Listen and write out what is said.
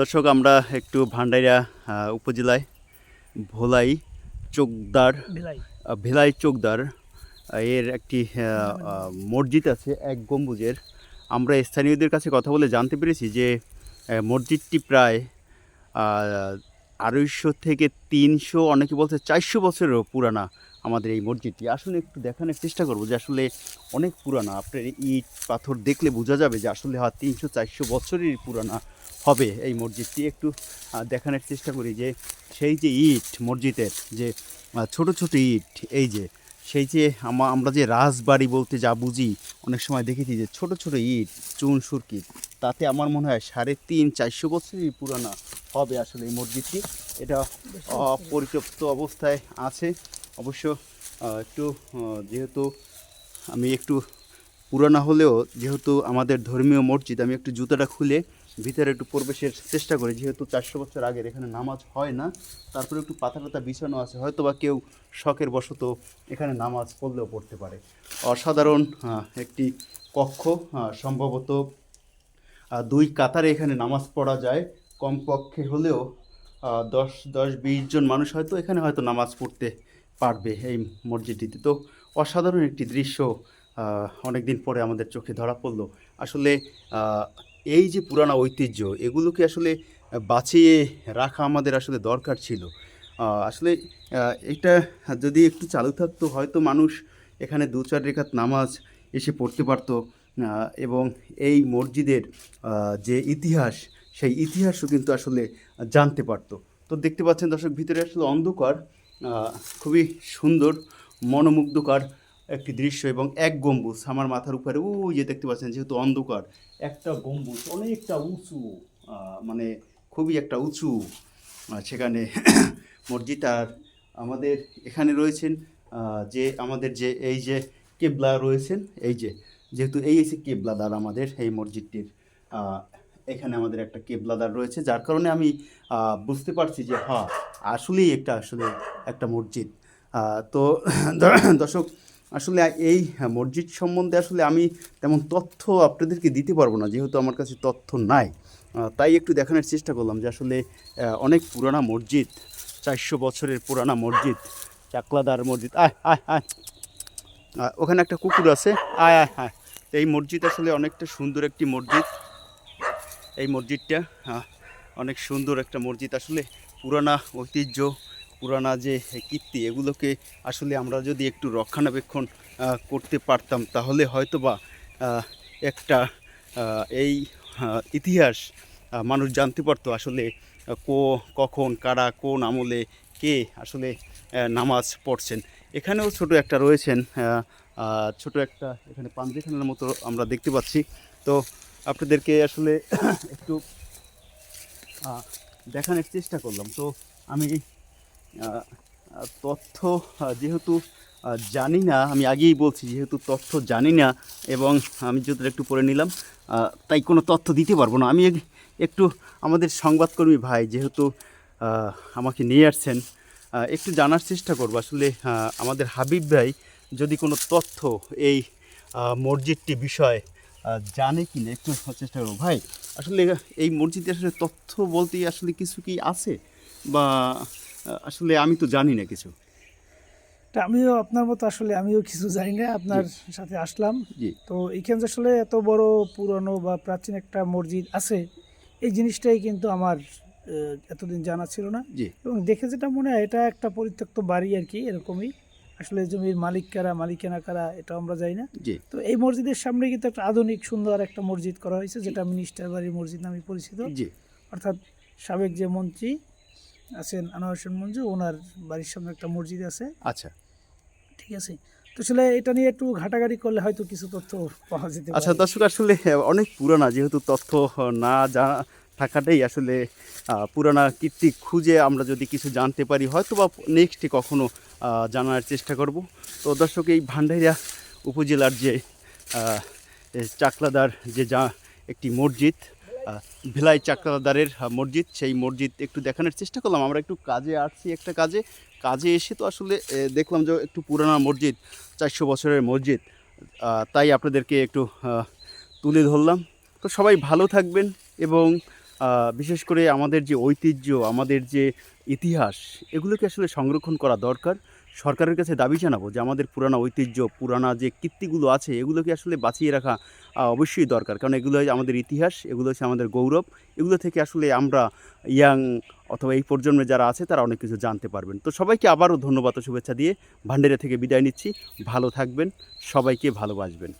দর্শক আমরা একটু ভান্ডারিয়া উপজেলায় ভোলাই চোকদার ভেলাই। চোকদার এর একটি মসজিদ আছে এক গম্বুজের। আমরা স্থানীয়দের কাছে কথা বলে জানতে পেরেছি যে মসজিদটি প্রায় আড়াইশো থেকে তিনশো অনেকে বলছে চারশো বছরেরও পুরানা আমাদের এই মসজিদটি। আসলে একটু দেখানোর চেষ্টা করব যে আসলে অনেক পুরানা। আপনার ইট পাথর দেখলে বোঝা যাবে যে আসলে হ্যাঁ তিনশো চারশো বছরের পুরানা হবে এই মসজিদটি। একটু দেখানোর চেষ্টা করি যে সেই যে ইট মসজিদের যে ছোট ছোট ইট, এই যে, সেই যে আমা- আমরা যে রাজবাড়ি বলতে যা বুঝি, অনেক সময় দেখেছি যে ছোট ছোট ইট, চুন, সুরকি, তাতে আমার মনে হয় সাড়ে তিন, চারশো বছরই পুরানা হবে আসলে এই মসজিদটি। এটা অপরিত্যক্ত অবস্থায় আছে। অবশ্য একটু যেহেতু আমি একটু পুরানা হলেও, যেহেতু আমাদের ধর্মীয় মসজিদ, আমি একটু জুতাটা খুলে ভিতরে একটু প্রবেশের চেষ্টা করি, যেহেতু চারশো বছর আগের এখানে নামাজ হয় না, তারপরে একটু পাতা টাতা বিছানো আছে হয়তো বা কেউ শখের বশত এখানে নামাজ পড়লেও পড়তে পারে। অসাধারণ একটি কক্ষ সম্ভবত দুই কাতারে এখানে নামাজ পড়া যায়। কমপক্ষে হলেও দশ দশ, বিশ জন মানুষ হয়তো এখানে হয়তো নামাজ পড়তে পারবে এই মসজিদটিতে। তো অসাধারণ একটি দৃশ্য অনেক দিন পরে আমাদের চোখে ধরা পড়ল। আসলে এই যে পুরানো ঐতিহ্য, এগুলোকে আসলে বাঁচিয়ে রাখা আমাদের আসলে দরকার ছিল। আসলে এটা যদি একটু চালু থাকতো, হয়তো মানুষ এখানে দু চার রেখাত নামাজ এসে পড়তে পারতো এবং এই মসজিদের যে ইতিহাস, সেই ইতিহাসও কিন্তু আসলে জানতে পারতো। তো দেখতে পাচ্ছেন দর্শক, ভিতরে আসলে অন্ধকার খুবই সুন্দর, মনোমুগ্ধকর একটি দৃশ্য এবং এক গম্বুজ। আমার মাথার উপরে ওই যে দেখতে পাচ্ছেন, যেহেতু অন্ধকার, একটা গম্বুজ অনেকটা উঁচু মানে খুবই একটা উঁচু। সেখানে মসজিদ আর আমাদের এখানে রয়েছেন যে আমাদের যে এই যে কেবলা রয়েছেন, এই যে, যেহেতু এই এসে কেবলাদার আমাদের এই মসজিদটির এখানে আমাদের একটা কেবলাদার রয়েছে, যার কারণে আমি বুঝতে পারছি যে হ্যাঁ আসলেই একটা আসলে একটা মসজিদ। তো দর্শক আসলে এই মসজিদ সম্বন্ধে আসলে আমি তেমন তথ্য আপনাদেরকে দিতে পারব না, যেহেতু আমার কাছে তথ্য নাই। তাই একটু দেখানোর চেষ্টা করলাম যে আসলে অনেক পুরানা মসজিদ, চারশো বছরের পুরানা মসজিদ, চাকলাদার মসজিদ আয় আয় আয় ওখানে একটা কুকুর আছে আয় আয় আয় এই মসজিদ আসলে অনেকটা সুন্দর একটি মসজিদ। এই মসজিদটা অনেক সুন্দর একটা মসজিদ, আসলে পুরানা ঐতিহ্য পুরানা যে কীর্তি, এগুলোকে আসলে আমরা যদি একটু রক্ষণাবেক্ষণ করতে পারতাম, তাহলে হয়তো বা একটা এই ইতিহাস মানুষ জানতে পারতো আসলে কো, কখন, কারা, কোন আমলে কে আসলে নামাজ পড়ছেন। এখানেও ছোট একটা রয়েছেন ছোট একটা এখানে পাঞ্জিখানার মতো আমরা দেখতে পাচ্ছি। তো আপনাদেরকে আসলে একটু দেখানোর চেষ্টা করলাম। তো আমি তথ্য যেহেতু জানি না, আমি আগেই বলছি যেহেতু তথ্য জানি না এবং আমি যদি একটু পড়ে নিলাম তাই কোনো তথ্য দিতে পারব না। আমি একটু আমাদের সংবাদকর্মী ভাই যেহেতু আমাকে নিয়ে আসছেন একটু জানার চেষ্টা করব। আসলে আমাদের হাবিব ভাই যদি কোনো তথ্য এই মসজিদটি বিষয়ে জানে কি না একটু চেষ্টা করব। ভাই, আসলে এই মসজিদে আসলে তথ্য বলতে আসলে কিছু কি আছে? বা আসলে আমি তো জানি না কিছু। তা আমিও আপনার মতো আসলে আমিও কিছু জানি না আপনার সাথে আসলাম। জি। তো এখানে যে আসলে এত বড় পুরনো বা প্রাচীন একটা মসজিদ আছে এই জিনিসটাই কিন্তু আমার এতদিন জানা ছিল না। এবং দেখে যেটা মনে হয় এটা একটা পরিত্যক্ত বাড়ি আর কি এরকমই। আসলে জমির মালিক কারা মালিকানা কারা এটা আমরা জানি না। তো এই মসজিদের সামনে কিন্তু একটা আধুনিক সুন্দর একটা মসজিদ করা হয়েছে যেটা মিনিস্টার বাড়ির মসজিদ নামে পরিচিত। জি। অর্থাৎ সাবেক যে মন্ত্রী আছেন আনোয়ার হোসেন মঞ্জু ওনার বাড়ির সামনে একটা মসজিদ আছে। আচ্ছা। ঠিক আছে। তো আসলে এটা নিয়ে একটু ঘাটাঘাটি করলে হয়তো কিছু তথ্য পাওয়া যেতে আচ্ছা দর্শক আসলে অনেক পুরানা যেহেতু তথ্য না জানা থাকাটাই আসলে পুরানা কীর্তি খুঁজে আমরা যদি কিছু জানতে পারি হয়তো বা নেক্সটে কখনো জানার চেষ্টা করব। তো দর্শক এই ভান্ডারিয়া উপজেলার যে চাকলাদার যে যা একটি মসজিদ ভিলাই চাকলাদারের আহ, মসজিদ সেই মসজিদ একটু দেখানোর চেষ্টা করলাম। আমরা একটু কাজে আসছি একটা কাজে। কাজে এসে তো আসলে দেখলাম যে একটু পুরানা মসজিদ চারশো বছরের মসজিদ তাই আপনাদেরকে একটু তুলে ধরলাম। তো সবাই ভালো থাকবেন এবং বিশেষ করে আমাদের যে ঐতিহ্য আমাদের যে ইতিহাস এগুলোকে আসলে সংরক্ষণ করা দরকার। সরকারের কাছে দাবি জানাব যে আমাদের পুরানো ঐতিহ্য, পুরানা যে কীর্তিগুলো আছে, এগুলোকে আসলে বাঁচিয়ে রাখা অবশ্যই দরকার। কারণ এগুলো আমাদের ইতিহাস, এগুলো হচ্ছে আমাদের গৌরব, এগুলো থেকে আসলে আমরা ইয়াং অথবা এই প্রজন্মে যারা আছে, তারা অনেক কিছু জানতে পারবেন। তো সবাইকে আবারও ধন্যবাদ ও শুভেচ্ছা দিয়ে ভান্ডারিয়া থেকে বিদায় নিচ্ছি। ভালো থাকবেন, সবাইকে ভালোবাসবেন।